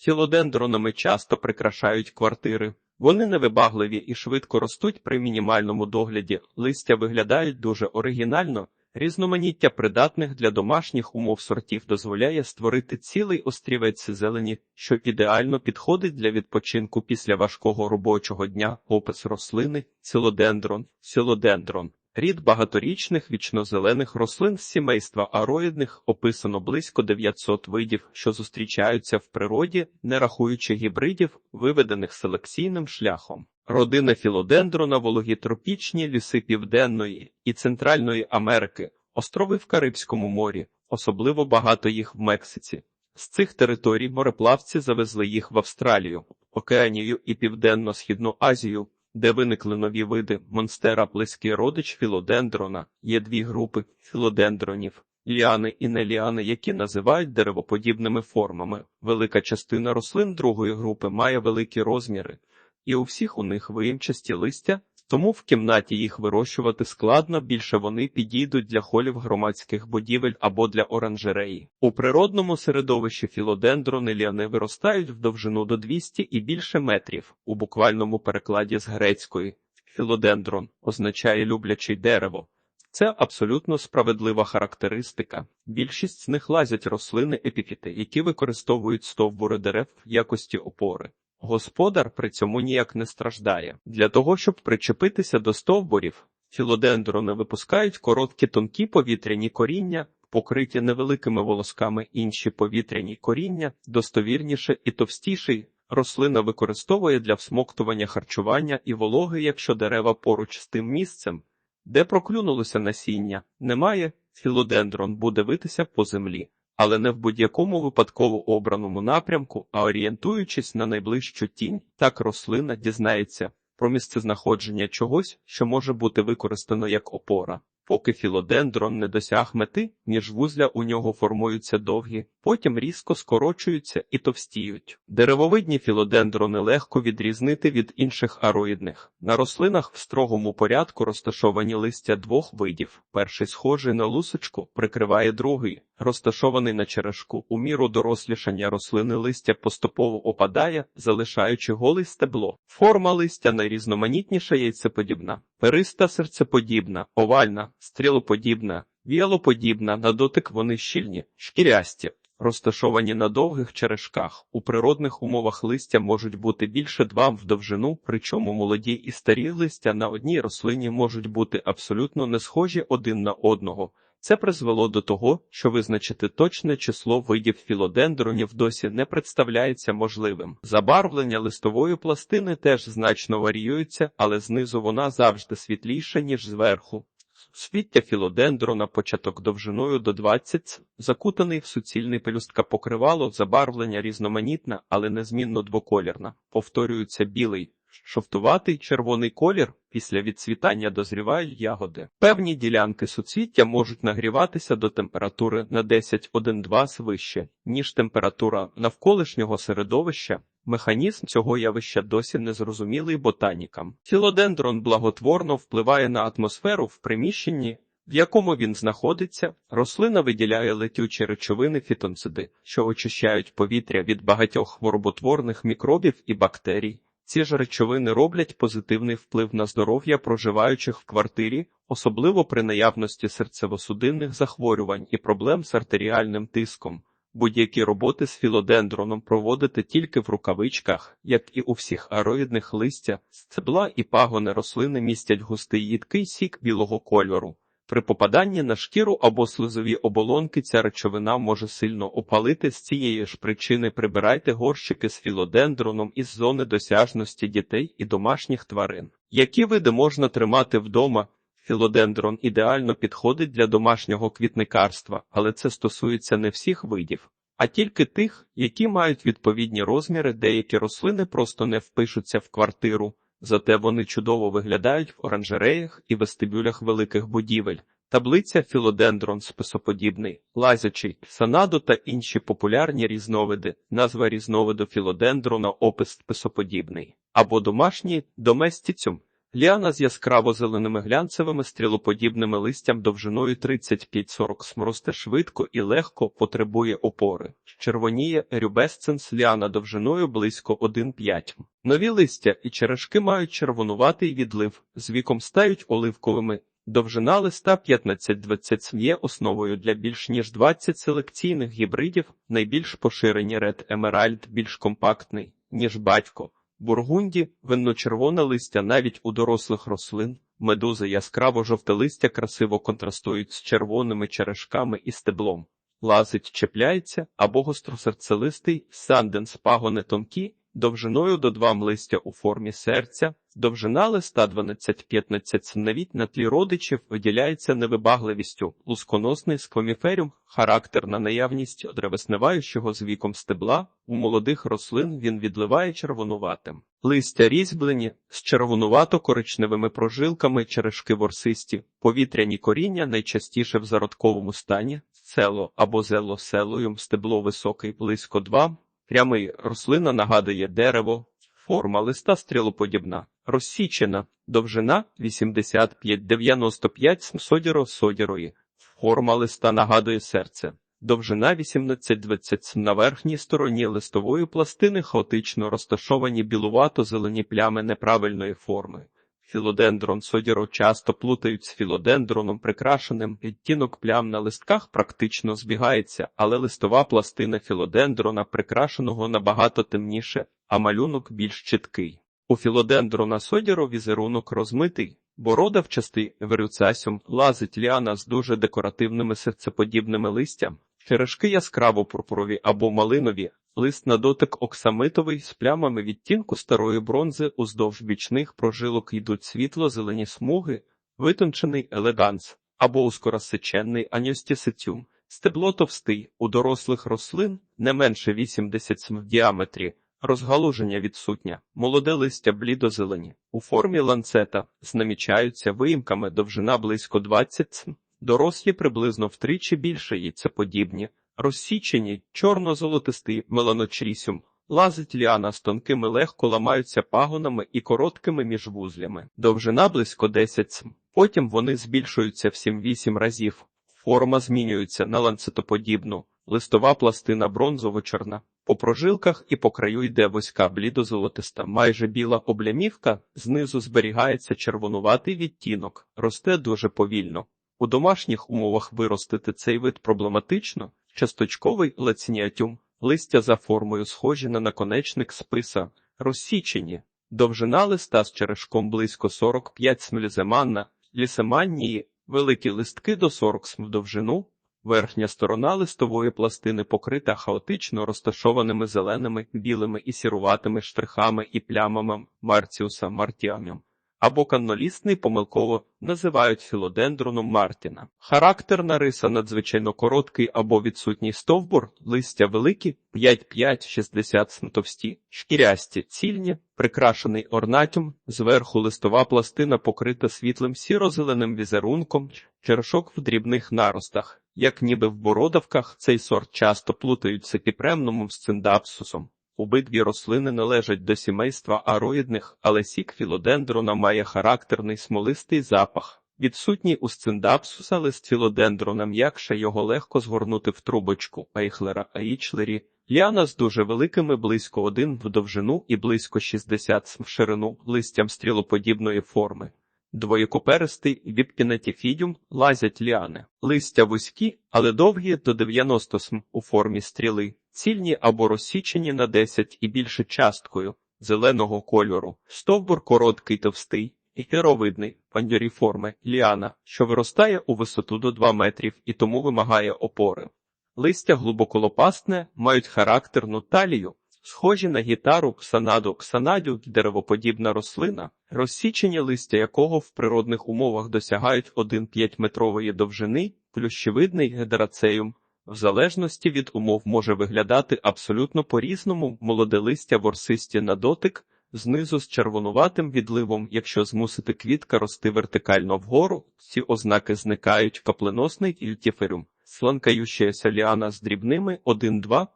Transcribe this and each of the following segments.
Філодендронами часто прикрашають квартири. Вони невибагливі і швидко ростуть при мінімальному догляді. Листя виглядають дуже оригінально. Різноманіття придатних для домашніх умов сортів дозволяє створити цілий острівець зелені, що ідеально підходить для відпочинку після важкого робочого дня. Опис рослини цилодендрон, цилодендрон. Рід багаторічних вічнозелених рослин з сімейства ароїдних описано близько 900 видів, що зустрічаються в природі, не рахуючи гібридів, виведених селекційним шляхом. Родина філодендрона вологі тропічні ліси Південної і Центральної Америки, острови в Карибському морі, особливо багато їх в Мексиці. З цих територій мореплавці завезли їх в Австралію, Океанію і Південно-Східну Азію, де виникли нові види монстера близький родич філодендрона. Є дві групи філодендронів. Ліани і неліани, які називають деревоподібними формами. Велика частина рослин другої групи має великі розміри, і у всіх у них виємчасті листя, тому в кімнаті їх вирощувати складно, більше вони підійдуть для холів громадських будівель або для оранжереї. У природному середовищі філодендрони ліани виростають в довжину до 200 і більше метрів. У буквальному перекладі з грецької філодендрон означає люблячий дерево. Це абсолютно справедлива характеристика. Більшість з них лазять рослини епіфіти, які використовують стовбури дерев в якості опори. Господар при цьому ніяк не страждає. Для того, щоб причепитися до стовбурів, філодендрони випускають короткі тонкі повітряні коріння, покриті невеликими волосками інші повітряні коріння, достовірніше і товстіший. Рослина використовує для всмоктування харчування і вологи, якщо дерева поруч з тим місцем, де проклюнулося насіння, немає, філодендрон буде витися по землі але не в будь-якому випадково обраному напрямку, а орієнтуючись на найближчу тінь, так рослина дізнається про місцезнаходження чогось, що може бути використано як опора. Поки філодендрон не досяг мети, міжвузля у нього формуються довгі, потім різко скорочуються і товстіють. Деревовидні філодендрони легко відрізнити від інших ароїдних. На рослинах в строгому порядку розташовані листя двох видів. Перший схожий на лусочку прикриває другий, розташований на черешку. У міру дорослішання рослини листя поступово опадає, залишаючи голе стебло. Форма листя найрізноманітніша яйцеподібна, периста серцеподібна, овальна, стрілоподібна, віалоподібна, на дотик вони щільні, шкірясті. Розташовані на довгих черешках. У природних умовах листя можуть бути більше два в довжину, причому молоді і старі листя на одній рослині можуть бути абсолютно не схожі один на одного. Це призвело до того, що визначити точне число видів філодендронів досі не представляється можливим. Забарвлення листової пластини теж значно варіюється, але знизу вона завжди світліша, ніж зверху. Свіття філодендрона початок довжиною до 20, закутаний в суцільний пелюстка покривало, забарвлення різноманітне, але незмінно двоколірна. Повторюється білий, Шовтуватий червоний колір після відцвітання дозрівають ягоди. Певні ділянки суцвіття можуть нагріватися до температури на 10-1-2 вище, ніж температура навколишнього середовища. Механізм цього явища досі не зрозумілий ботанікам. Філодендрон благотворно впливає на атмосферу в приміщенні. В якому він знаходиться, рослина виділяє летючі речовини фітонциди, що очищають повітря від багатьох хвороботворних мікробів і бактерій. Ці ж речовини роблять позитивний вплив на здоров'я проживаючих в квартирі, особливо при наявності серцево-судинних захворювань і проблем з артеріальним тиском. Будь-які роботи з філодендроном проводити тільки в рукавичках, як і у всіх ароїдних листя, стебла і пагони рослини містять густий їдкий сік білого кольору. При попаданні на шкіру або слизові оболонки ця речовина може сильно опалити з цієї ж причини прибирайте горщики з філодендроном із зони досяжності дітей і домашніх тварин. Які види можна тримати вдома? Філодендрон ідеально підходить для домашнього квітникарства, але це стосується не всіх видів, а тільки тих, які мають відповідні розміри, деякі рослини просто не впишуться в квартиру. Зате вони чудово виглядають в оранжереях і вестибюлях великих будівель. Таблиця філодендрон списоподібний, лазячий, санадо та інші популярні різновиди, назва різновиду філодендрона, опис списоподібний, або домашній доместіцюм. Ліана з яскраво зеленими глянцевими стрілоподібними листям довжиною 35-40 см росте швидко і легко потребує опори. Червоніє рюбесценс ліана довжиною близько 1,5 м. Нові листя і черешки мають червонуватий відлив, з віком стають оливковими. Довжина листа 15-20 см є основою для більш ніж 20 селекційних гібридів, найбільш поширені Red Emerald більш компактний, ніж батько. Бургунді, винно-червоне листя навіть у дорослих рослин, медузи яскраво жовте листя красиво контрастують з червоними черешками і стеблом. Лазить чіпляється або гостросерцелистий, санденс пагони тонкі, довжиною до 2 м листя у формі серця, довжина листа 12-15 навіть на тлі родичів виділяється невибагливістю, лусконосний сквоміферіум, характерна наявність древесневаючого з віком стебла, у молодих рослин він відливає червонуватим. Листя різьблені з червонувато-коричневими прожилками черешки ворсисті, повітряні коріння найчастіше в зародковому стані, село або зело селоюм, стебло високий близько 2 Прямий рослина нагадує дерево, форма листа стрілоподібна, розсічена, довжина 85-95 см содіро содірої, форма листа нагадує серце, довжина 18-20 см на верхній стороні листової пластини хаотично розташовані білувато-зелені плями неправильної форми. Філодендрон. Содіро часто плутають з філодендроном прикрашеним, відтінок плям на листках практично збігається, але листова пластина філодендрона прикрашеного набагато темніше, а малюнок більш чіткий. У філодендрона содіро візерунок розмитий, бородавчастий верюцасюм лазить ліана з дуже декоративними серцеподібними листям, черешки яскраво пурпурові або малинові, Лист на дотик оксамитовий з плямами відтінку старої бронзи уздовж бічних прожилок йдуть світло-зелені смуги, витончений елеганс або ускоросеченний аністісицюм. Стебло товстий, у дорослих рослин не менше 80 см в діаметрі, розгалуження відсутня, молоде листя блідо-зелені. У формі ланцета знамічаються виїмками довжина близько 20 см, дорослі приблизно втричі більше яйцеподібні, Розсічені, чорно-золотистий меланочрісюм, лазить ліана з тонкими легко ламаються пагонами і короткими міжвузлями. Довжина близько 10 см. Потім вони збільшуються в 7-8 разів. Форма змінюється на ланцетоподібну, листова пластина бронзово-чорна. По прожилках і по краю йде вузька блідо-золотиста, майже біла облямівка, знизу зберігається червонуватий відтінок, росте дуже повільно. У домашніх умовах виростити цей вид проблематично, часточковий лацініатюм, листя за формою схожі на наконечник списа, розсічені, довжина листа з черешком близько 45 см ліземанна, лісеманнії, великі листки до 40 см довжину, верхня сторона листової пластини покрита хаотично розташованими зеленими, білими і сіруватими штрихами і плямами. Марціуса мартіаміум або каннолісний помилково називають філодендроном Мартіна. Характерна риса надзвичайно короткий або відсутній стовбур, листя великі, 5-5-60 см товсті, шкірясті, цільні, прикрашений орнатюм, зверху листова пластина покрита світлим сіро-зеленим візерунком, черешок в дрібних наростах. Як ніби в бородавках, цей сорт часто плутають з епіпремнумом з циндапсусом. Обидві рослини належать до сімейства ароїдних, але сік філодендрона має характерний смолистий запах. Відсутній у сциндапсуса лист філодендрона м'якше його легко згорнути в трубочку Ейхлера Аїчлері. Ліана з дуже великими близько один в довжину і близько 60 в ширину листям стрілоподібної форми. Двоєкоперистий віппінетіфідіум лазять ліани. Листя вузькі, але довгі до 90 см у формі стріли цільні або розсічені на 10 і більше часткою зеленого кольору, стовбур короткий товстий і керовидний пандюріформи ліана, що виростає у висоту до 2 метрів і тому вимагає опори. Листя глибоколопастне, мають характерну талію, схожі на гітару ксанаду ксанадю, деревоподібна рослина, розсічені листя якого в природних умовах досягають 1,5 метрової довжини, плющевидний гедрацеюм, в залежності від умов може виглядати абсолютно по-різному. Молоде листя ворсисті на дотик, знизу з червонуватим відливом, якщо змусити квітка рости вертикально вгору, ці ознаки зникають. Капленосний ільтіферюм, сланкаючася ліана з дрібними 1-2,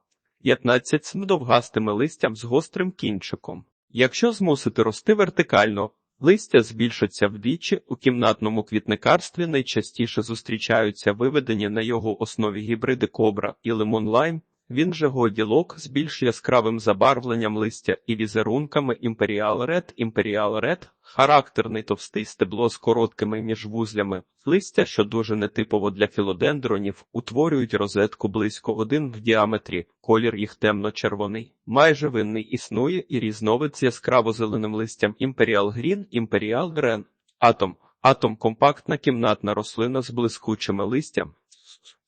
15 см довгастими листям з гострим кінчиком. Якщо змусити рости вертикально, Листя збільшаться вдвічі, у кімнатному квітникарстві найчастіше зустрічаються виведені на його основі гібриди кобра і лимон лайм. Він же годілок з більш яскравим забарвленням листя і візерунками Imperial Red, Imperial Red, характерний товстий стебло з короткими міжвузлями. Листя, що дуже нетипово для філодендронів, утворюють розетку близько один в діаметрі, колір їх темно-червоний. Майже винний існує і різновид з яскраво-зеленим листям Imperial Green, Imperial Ren. Атом. Атом компактна кімнатна рослина з блискучими листям.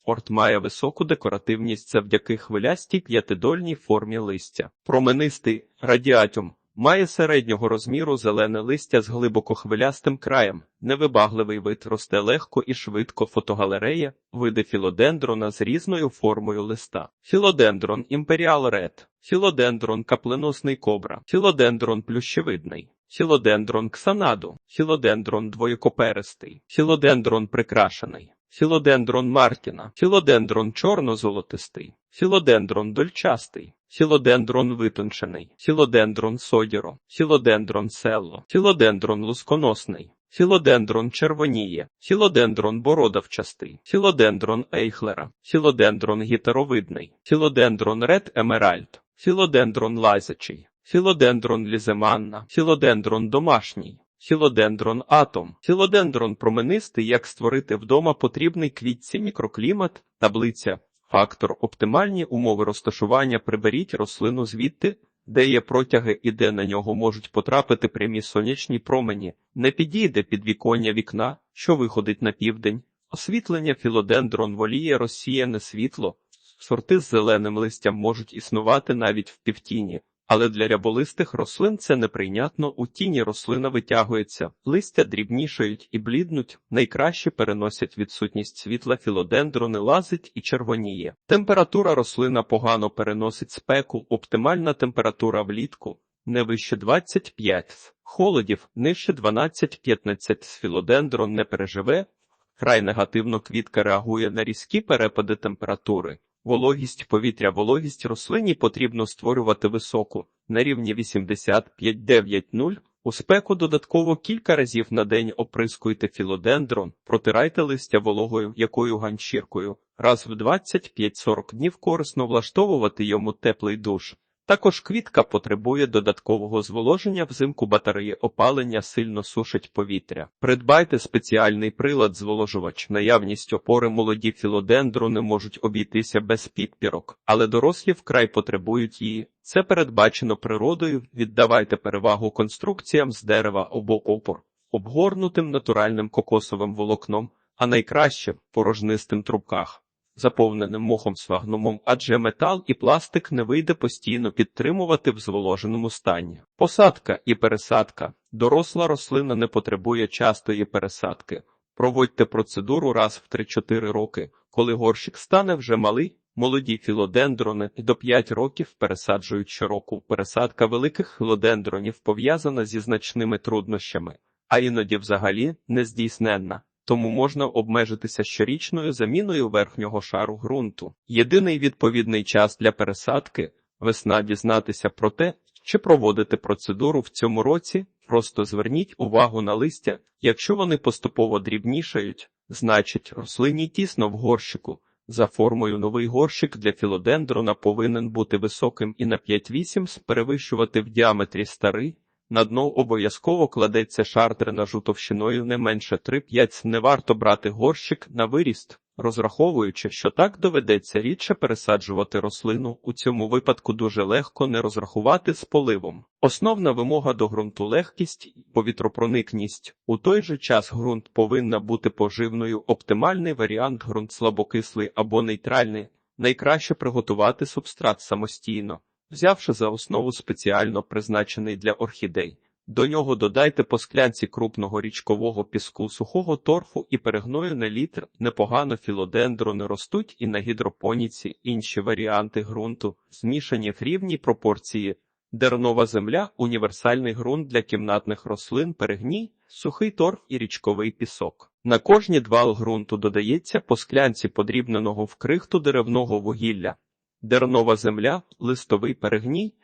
Орт має високу декоративність завдяки хвилястій п'ятидольній формі листя. Променистий радіатюм має середнього розміру зелене листя з глибоко хвилястим краєм. Невибагливий вид росте легко і швидко фотогалерея, види філодендрона з різною формою листа. Філодендрон імперіал ред, філодендрон капленосний кобра, філодендрон плющевидний. Філодендрон ксанаду, філодендрон двоєкоперистий, філодендрон прикрашений, філодендрон Мартіна, філодендрон чорно-золотистий, філодендрон дольчастий, філодендрон витончений, філодендрон содіро, філодендрон селло, філодендрон лусконосний, філодендрон червоніє, філодендрон бородавчастий, філодендрон ейхлера, філодендрон гітеровидний, філодендрон ред емеральд, філодендрон лазячий, філодендрон ліземанна, філодендрон домашній. Філодендрон атом. Філодендрон променистий, як створити вдома потрібний квітці мікроклімат, таблиця. Фактор оптимальні умови розташування приберіть рослину звідти, де є протяги і де на нього можуть потрапити прямі сонячні промені. Не підійде під віконня вікна, що виходить на південь. Освітлення філодендрон воліє розсіяне світло. Сорти з зеленим листям можуть існувати навіть в півтіні. Але для ряболистих рослин це неприйнятно. У тіні рослина витягується, листя дрібнішають і бліднуть, найкраще переносять відсутність світла філодендрони, лазить і червоніє. Температура рослина погано переносить спеку, оптимальна температура влітку не вище 25, холодів нижче 12-15 з філодендрон не переживе. Край негативно квітка реагує на різкі перепади температури. Вологість повітря вологість рослині потрібно створювати високу, на рівні 85-9-0. У спеку додатково кілька разів на день оприскуйте філодендрон, протирайте листя вологою якою ганчіркою. Раз в 25-40 днів корисно влаштовувати йому теплий душ. Також квітка потребує додаткового зволоження взимку батареї опалення сильно сушить повітря. Придбайте спеціальний прилад зволожувач. Наявність опори молоді філодендрони можуть обійтися без підпірок, але дорослі вкрай потребують її. Це передбачено природою. Віддавайте перевагу конструкціям з дерева або опор, обгорнутим натуральним кокосовим волокном, а найкраще порожнистим трубках заповненим мохом свагнумом, адже метал і пластик не вийде постійно підтримувати в зволоженому стані. Посадка і пересадка. Доросла рослина не потребує частої пересадки. Проводьте процедуру раз в 3-4 роки, коли горщик стане вже малий. Молоді філодендрони до 5 років пересаджують щороку. Пересадка великих філодендронів пов'язана зі значними труднощами, а іноді взагалі нездійсненна тому можна обмежитися щорічною заміною верхнього шару ґрунту. Єдиний відповідний час для пересадки весна дізнатися про те, чи проводити процедуру в цьому році. Просто зверніть увагу на листя, якщо вони поступово дрібнішають, значить рослині тісно в горщику. За формою новий горщик для філодендрона повинен бути високим і на 5-8 перевищувати в діаметрі старий. На дно обов'язково кладеться шар дренажу товщиною не менше 3-5. Не варто брати горщик на виріст, розраховуючи, що так доведеться рідше пересаджувати рослину. У цьому випадку дуже легко не розрахувати з поливом. Основна вимога до ґрунту легкість і повітропроникність. У той же час ґрунт повинна бути поживною. Оптимальний варіант ґрунт слабокислий або нейтральний. Найкраще приготувати субстрат самостійно взявши за основу спеціально призначений для орхідей. До нього додайте по склянці крупного річкового піску, сухого торфу і перегною на літр. Непогано філодендрони ростуть і на гідропоніці, інші варіанти ґрунту, змішані в рівній пропорції. Дернова земля універсальний ґрунт для кімнатних рослин, перегній, сухий торф і річковий пісок. На кожні два ґрунту додається по склянці подрібненого в крихту деревного вугілля дернова земля, листовий перегній,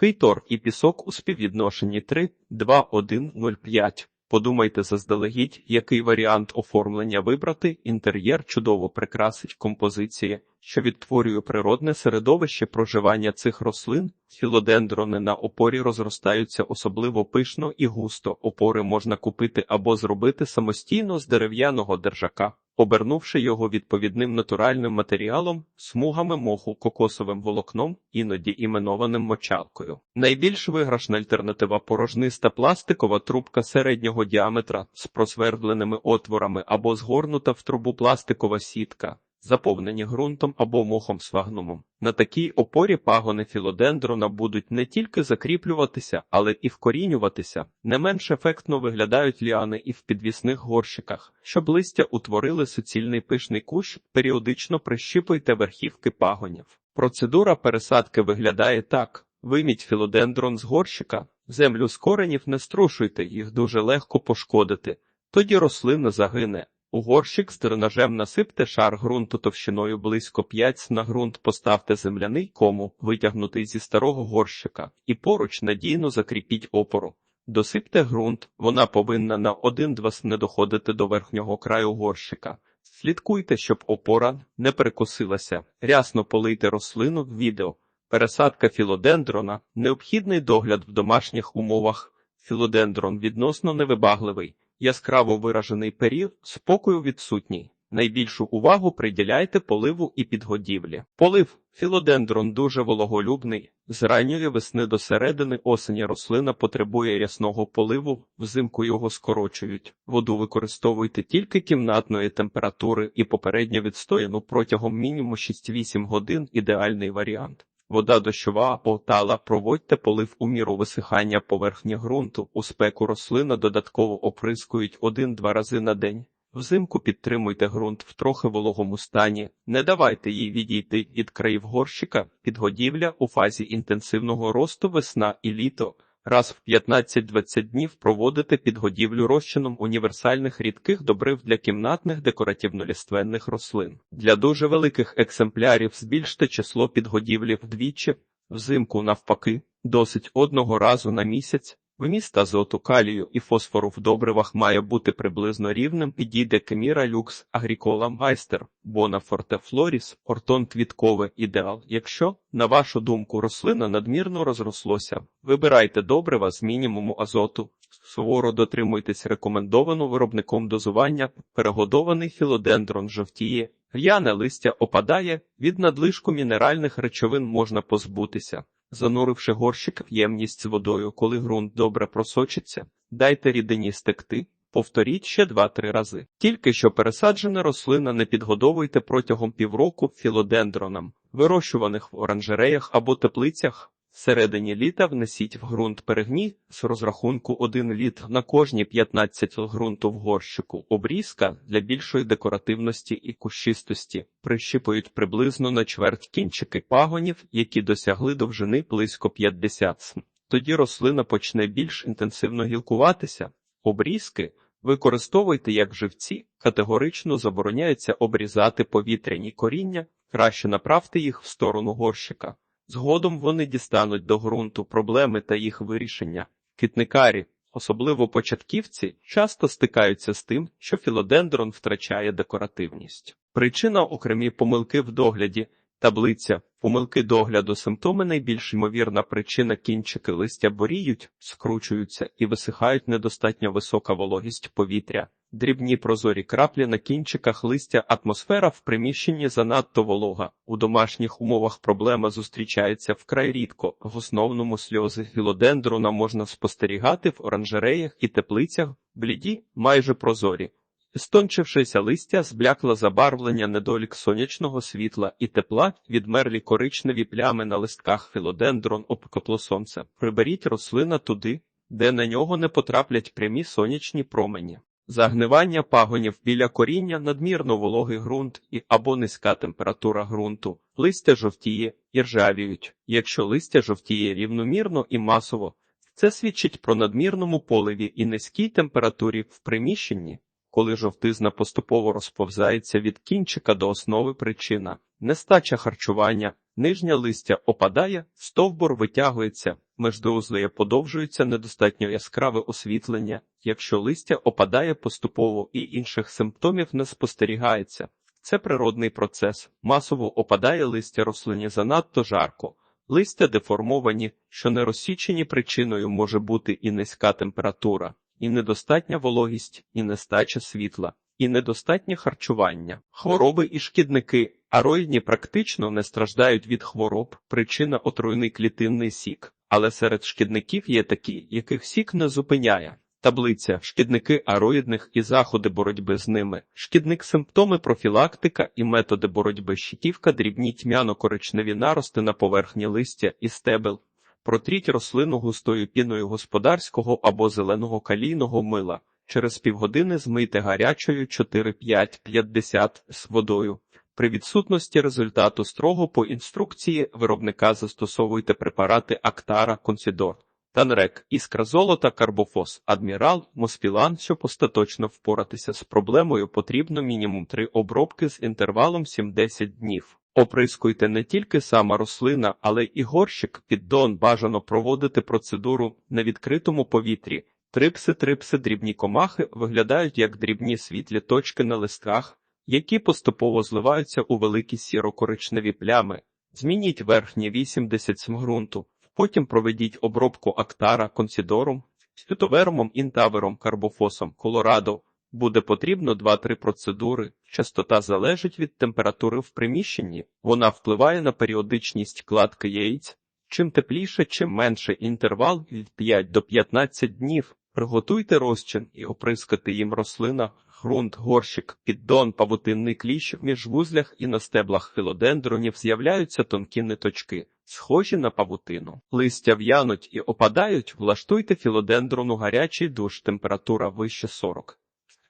Хейтор і пісок у співвідношенні 3, 2, 1, 0, 5. Подумайте заздалегідь, який варіант оформлення вибрати. Інтер'єр чудово прикрасить композиції, що відтворює природне середовище проживання цих рослин. Філодендрони на опорі розростаються особливо пишно і густо. Опори можна купити або зробити самостійно з дерев'яного держака, обернувши його відповідним натуральним матеріалом, смугами моху, кокосовим волокном, іноді іменованим мочалкою. Найбільш виграшна альтернатива порожниста пластикова трубка середнього діаметра з просвердленими отворами або згорнута в трубу пластикова сітка. Заповнені ґрунтом або мохом свагнумом. На такій опорі пагони філодендрона будуть не тільки закріплюватися, але і вкорінюватися. Не менш ефектно виглядають ліани і в підвісних горщиках. Щоб листя утворили суцільний пишний кущ, періодично прищіпуйте верхівки пагонів. Процедура пересадки виглядає так: вийміть філодендрон з горщика, землю з коренів не струшуйте, їх дуже легко пошкодити. Тоді рослина загине. У горщик з дренажем насипте шар ґрунту товщиною близько 5 на ґрунт поставте земляний кому, витягнутий зі старого горщика, і поруч надійно закріпіть опору. Досипте ґрунт, вона повинна на 1-2 см не доходити до верхнього краю горщика. Слідкуйте, щоб опора не перекосилася. Рясно полийте рослину в відео. Пересадка філодендрона необхідний догляд в домашніх умовах. Філодендрон відносно невибагливий яскраво виражений період, спокою відсутній. Найбільшу увагу приділяйте поливу і підгодівлі. Полив філодендрон дуже вологолюбний. З ранньої весни до середини осені рослина потребує рясного поливу, взимку його скорочують. Воду використовуйте тільки кімнатної температури і попередньо відстояну протягом мінімум 6-8 годин ідеальний варіант. Вода дощова Полтала, проводьте полив у міру висихання поверхні ґрунту. У спеку рослина додатково оприскують один-два рази на день. Взимку підтримуйте ґрунт в трохи вологому стані, не давайте їй відійти від країв горщика, підгодівля у фазі інтенсивного росту весна і літо. Раз в 15-20 днів проводити підгодівлю розчином універсальних рідких добрив для кімнатних декоративно-ліственних рослин. Для дуже великих екземплярів збільште число підгодівлі вдвічі, взимку навпаки, досить одного разу на місяць. Вміст азоту, калію і фосфору в добривах має бути приблизно рівним. Підійде Кеміра Люкс, Агрікола Майстер, Бонафорте Флоріс, Ортон Квіткове ідеал. Якщо, на вашу думку, рослина надмірно розрослося, вибирайте добрива з мінімуму азоту. Суворо дотримуйтесь рекомендованого виробником дозування, перегодований філодендрон жовтіє, р'яне листя опадає, від надлишку мінеральних речовин можна позбутися. Зануривши горщик в ємність з водою, коли ґрунт добре просочиться, дайте рідині стекти, повторіть ще 2-3 рази. Тільки що пересаджена рослина не підгодовуйте протягом півроку філодендронам, вирощуваних в оранжереях або теплицях. Всередині літа внесіть в ґрунт перегній з розрахунку 1 літ на кожні 15 ґрунту в горщику. Обрізка для більшої декоративності і кущистості прищіпують приблизно на чверть кінчики пагонів, які досягли довжини близько 50 см. Тоді рослина почне більш інтенсивно гілкуватися. Обрізки використовуйте як живці, категорично забороняється обрізати повітряні коріння, краще направте їх в сторону горщика. Згодом вони дістануть до ґрунту проблеми та їх вирішення. Китникарі, особливо початківці, часто стикаються з тим, що філодендрон втрачає декоративність. Причина окремі помилки в догляді, таблиця, помилки догляду, симптоми найбільш ймовірна причина кінчики листя боріють, скручуються і висихають недостатньо висока вологість повітря. Дрібні прозорі краплі на кінчиках листя, атмосфера в приміщенні занадто волога. У домашніх умовах проблема зустрічається вкрай рідко. В основному сльози філодендрона можна спостерігати в оранжереях і теплицях, бліді, майже прозорі. Стончившися листя, зблякло забарвлення недолік сонячного світла і тепла, відмерлі коричневі плями на листках філодендрон обкопло сонце. Приберіть рослина туди, де на нього не потраплять прямі сонячні промені. Загнивання пагонів біля коріння, надмірно вологий ґрунт і або низька температура ґрунту, листя жовтіє і ржавіють. Якщо листя жовтіє рівномірно і масово, це свідчить про надмірному поливі і низькій температурі в приміщенні. Коли жовтизна поступово розповзається від кінчика до основи причина, нестача харчування, Нижнє листя опадає, стовбур витягується, междоузлення подовжується недостатньо яскраве освітлення. Якщо листя опадає поступово і інших симптомів не спостерігається. Це природний процес. Масово опадає листя рослині занадто жарко. Листя деформовані, що не розсічені причиною може бути і низька температура, і недостатня вологість, і нестача світла, і недостатнє харчування. Хвороби і шкідники ароїдні практично не страждають від хвороб, причина отруйний клітинний сік, але серед шкідників є такі, яких сік не зупиняє. Таблиця шкідники ароїдних і заходи боротьби з ними, шкідник симптоми профілактика і методи боротьби щитівка дрібні тьмяно-коричневі нарости на поверхні листя і стебел, протріть рослину густою піною господарського або зеленого калійного мила. Через півгодини змийте гарячою 4-5-50 з водою. При відсутності результату строго по інструкції виробника застосовуйте препарати Актара Консідор. Танрек, іскра золота, карбофос, адмірал, моспілан, щоб остаточно впоратися з проблемою, потрібно мінімум три обробки з інтервалом 7-10 днів. Оприскуйте не тільки сама рослина, але і горщик. Піддон бажано проводити процедуру на відкритому повітрі. Трипси, трипси, дрібні комахи виглядають як дрібні світлі точки на листках, які поступово зливаються у великі сіро-коричневі плями. Змініть верхні 80 см ґрунту. Потім проведіть обробку актара консідором, фітовермом, інтавером, карбофосом, колорадо. Буде потрібно 2-3 процедури. Частота залежить від температури в приміщенні. Вона впливає на періодичність кладки яєць. Чим тепліше, чим менше інтервал від 5 до 15 днів. Приготуйте розчин і оприскати їм рослина, ґрунт, горщик, піддон, павутинний кліщ в міжвузлях і на стеблах філодендронів з'являються тонкі ниточки, схожі на павутину. Листя в'януть і опадають, влаштуйте філодендрону гарячий душ, температура вище 40.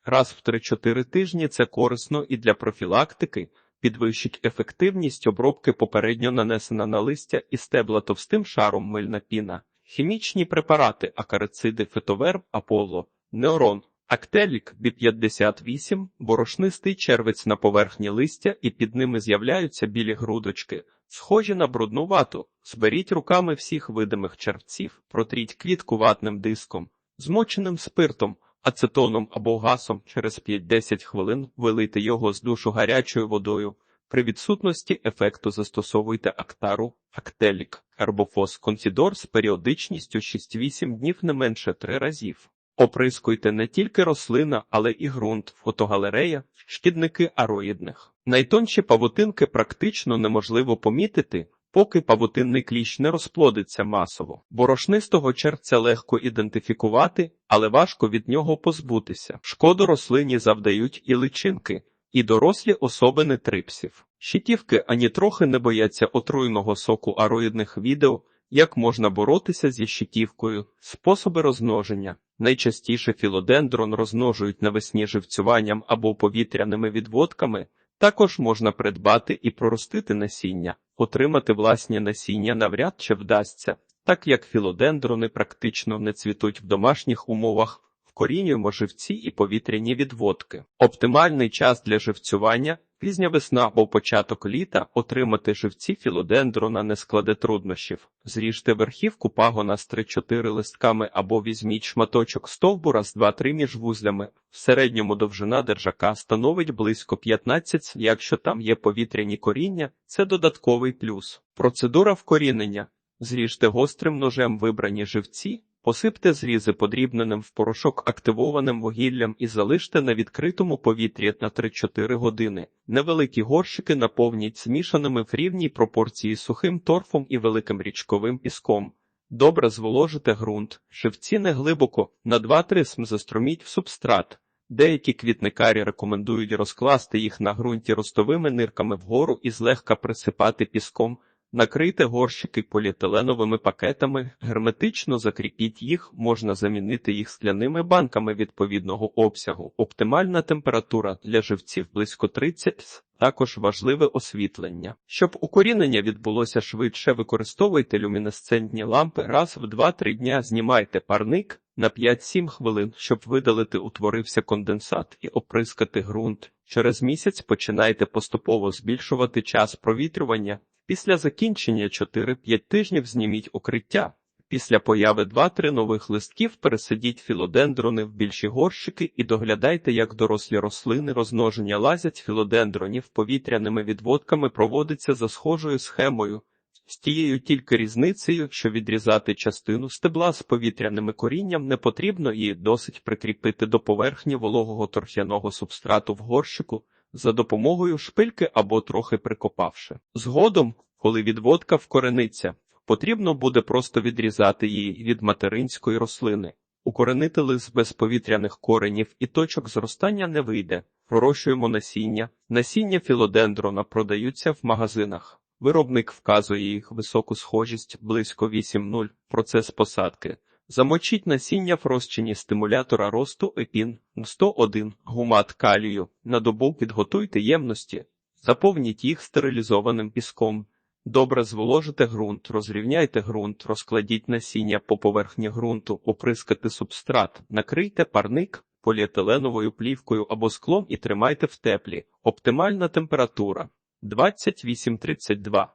Раз в 3-4 тижні це корисно і для профілактики, підвищить ефективність обробки попередньо нанесена на листя і стебла товстим шаром мильна піна. Хімічні препарати акарициди фитоверб, аполло, неорон, актелік Бі58, борошнистий червець на поверхні листя і під ними з'являються білі грудочки, схожі на брудну вату. Зберіть руками всіх видимих червців, протріть квітку ватним диском, змоченим спиртом, ацетоном або гасом через 5-10 хвилин вилийте його з душу гарячою водою. При відсутності ефекту застосовуйте актару, актелік, карбофос, консідор з періодичністю 6-8 днів не менше 3 разів. Оприскуйте не тільки рослина, але і ґрунт, фотогалерея, шкідники ароїдних. Найтонші павутинки практично неможливо помітити, поки павутинний кліщ не розплодиться масово. Борошнистого червця легко ідентифікувати, але важко від нього позбутися. Шкоду рослині завдають і личинки і дорослі особини трипсів. Щитівки ані трохи не бояться отруйного соку ароїдних відео, як можна боротися зі щитівкою, способи розмноження. Найчастіше філодендрон розмножують навесні живцюванням або повітряними відводками. Також можна придбати і проростити насіння, отримати власні насіння навряд чи вдасться, так як філодендрони практично не цвітуть в домашніх умовах вкорінюємо живці і повітряні відводки. Оптимальний час для живцювання пізня весна або початок літа отримати живці філодендрона не складе труднощів. Зріжте верхівку пагона з 3-4 листками або візьміть шматочок стовбура з 2-3 між вузлями. В середньому довжина держака становить близько 15, якщо там є повітряні коріння, це додатковий плюс. Процедура вкорінення. Зріжте гострим ножем вибрані живці, Посипте зрізи подрібненим в порошок активованим вугіллям і залиште на відкритому повітрі на 3-4 години. Невеликі горщики наповніть змішаними в рівній пропорції сухим торфом і великим річковим піском. Добре зволожите ґрунт, шивці не глибоко, на 2-3 см заструміть в субстрат. Деякі квітникарі рекомендують розкласти їх на ґрунті ростовими нирками вгору і злегка присипати піском. Накрийте горщики поліетиленовими пакетами, герметично закріпіть їх, можна замінити їх скляними банками відповідного обсягу. Оптимальна температура для живців близько 30 також важливе освітлення. Щоб укорінення відбулося швидше, використовуйте люмінесцентні лампи раз в 2-3 дня знімайте парник на 5-7 хвилин, щоб видалити утворився конденсат і оприскати ґрунт. Через місяць починайте поступово збільшувати час провітрювання. Після закінчення 4-5 тижнів зніміть укриття. Після появи 2-3 нових листків пересадіть філодендрони в більші горщики і доглядайте, як дорослі рослини розмноження лазять філодендронів повітряними відводками проводиться за схожою схемою. З тією тільки різницею, що відрізати частину стебла з повітряними корінням не потрібно і досить прикріпити до поверхні вологого торфяного субстрату в горщику за допомогою шпильки або трохи прикопавши. Згодом, коли відводка вкорениться, потрібно буде просто відрізати її від материнської рослини. Укоренити лист без повітряних коренів і точок зростання не вийде. Пророщуємо насіння. Насіння філодендрона продаються в магазинах. Виробник вказує їх високу схожість близько 8.0. Процес посадки. Замочіть насіння в розчині стимулятора росту епін 101 гумат калію. На добу підготуйте ємності. Заповніть їх стерилізованим піском. Добре зволожите ґрунт, розрівняйте ґрунт, розкладіть насіння по поверхні ґрунту, оприскати субстрат, накрийте парник поліетиленовою плівкою або склом і тримайте в теплі. Оптимальна температура 28-32.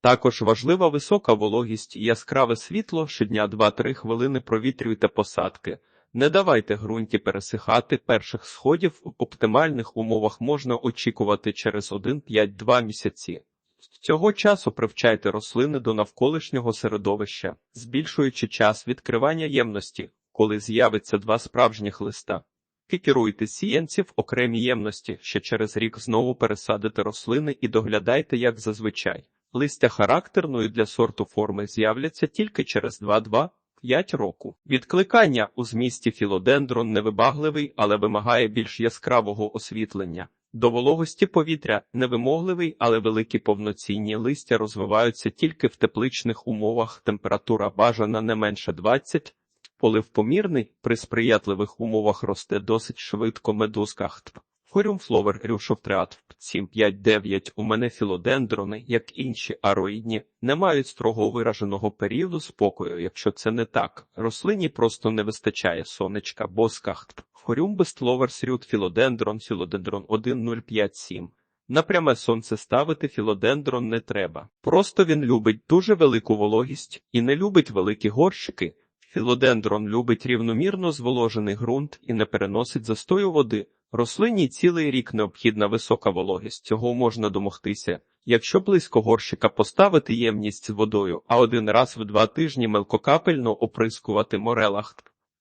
Також важлива висока вологість і яскраве світло щодня 2-3 хвилини провітрюйте посадки. Не давайте ґрунті пересихати перших сходів в оптимальних умовах можна очікувати через 1-5-2 місяці. З цього часу привчайте рослини до навколишнього середовища, збільшуючи час відкривання ємності, коли з'явиться два справжніх листа. Кікіруйте сіянці в окремі ємності, ще через рік знову пересадите рослини і доглядайте, як зазвичай. Листя характерної для сорту форми з'являться тільки через 2-2 5 року. Відкликання у змісті філодендрон невибагливий, але вимагає більш яскравого освітлення. До вологості повітря невимогливий, але великі повноцінні листя розвиваються тільки в тепличних умовах. Температура бажана не менше 20, полив помірний, при сприятливих умовах росте досить швидко медузках. Хорюм фловер рюшофтреат 759 у мене філодендрони, як інші ароїдні, не мають строго вираженого періоду спокою, якщо це не так. Рослині просто не вистачає сонечка, босках. Хорюм бестловер срюд філодендрон, філодендрон 1057. На пряме сонце ставити філодендрон не треба. Просто він любить дуже велику вологість і не любить великі горщики. Філодендрон любить рівномірно зволожений ґрунт і не переносить застою води. Рослині цілий рік необхідна висока вологість, цього можна домогтися. Якщо близько горщика поставити ємність з водою, а один раз в два тижні мелкокапельно оприскувати морелах.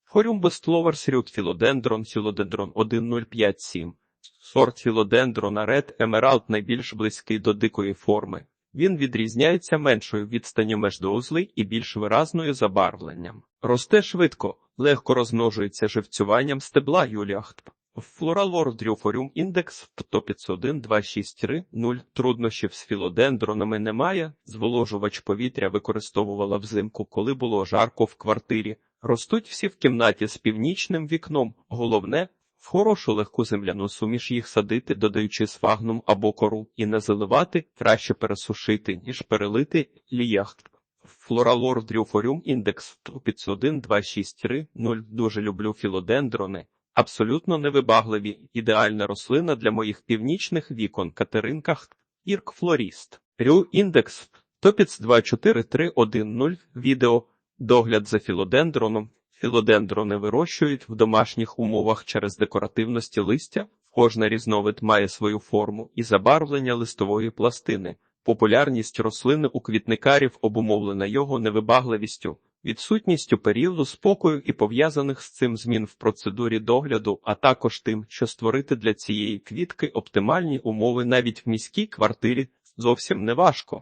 Хорюм бестловер срюд філодендрон, філодендрон 1057. Сорт філодендрона Red Emerald найбільш близький до дикої форми. Він відрізняється меншою відстанню між доузли і більш виразною забарвленням. Росте швидко, легко розмножується живцюванням стебла юліахт. Флоралор дрюфоріум індекс 151 263 0 труднощів з філодендронами немає. Зволожувач повітря використовувала взимку, коли було жарко в квартирі. Ростуть всі в кімнаті з північним вікном. Головне в хорошу легку земляну суміш їх садити, додаючи сфагнум або кору, і не заливати, краще пересушити, ніж перелити ліяхт. Флоралор дрюфоріум індекс 151 263 0 Дуже люблю філодендрони. Абсолютно невибагливі, ідеальна рослина для моїх північних вікон Катеринках, Ірк Флоріст. Рю індекс Топіц 24310 відео Догляд за філодендроном. Філодендрони вирощують в домашніх умовах через декоративності листя. Кожна різновид має свою форму і забарвлення листової пластини. Популярність рослини у квітникарів обумовлена його невибагливістю, відсутністю періоду спокою і пов'язаних з цим змін в процедурі догляду, а також тим, що створити для цієї квітки оптимальні умови навіть в міській квартирі зовсім не важко.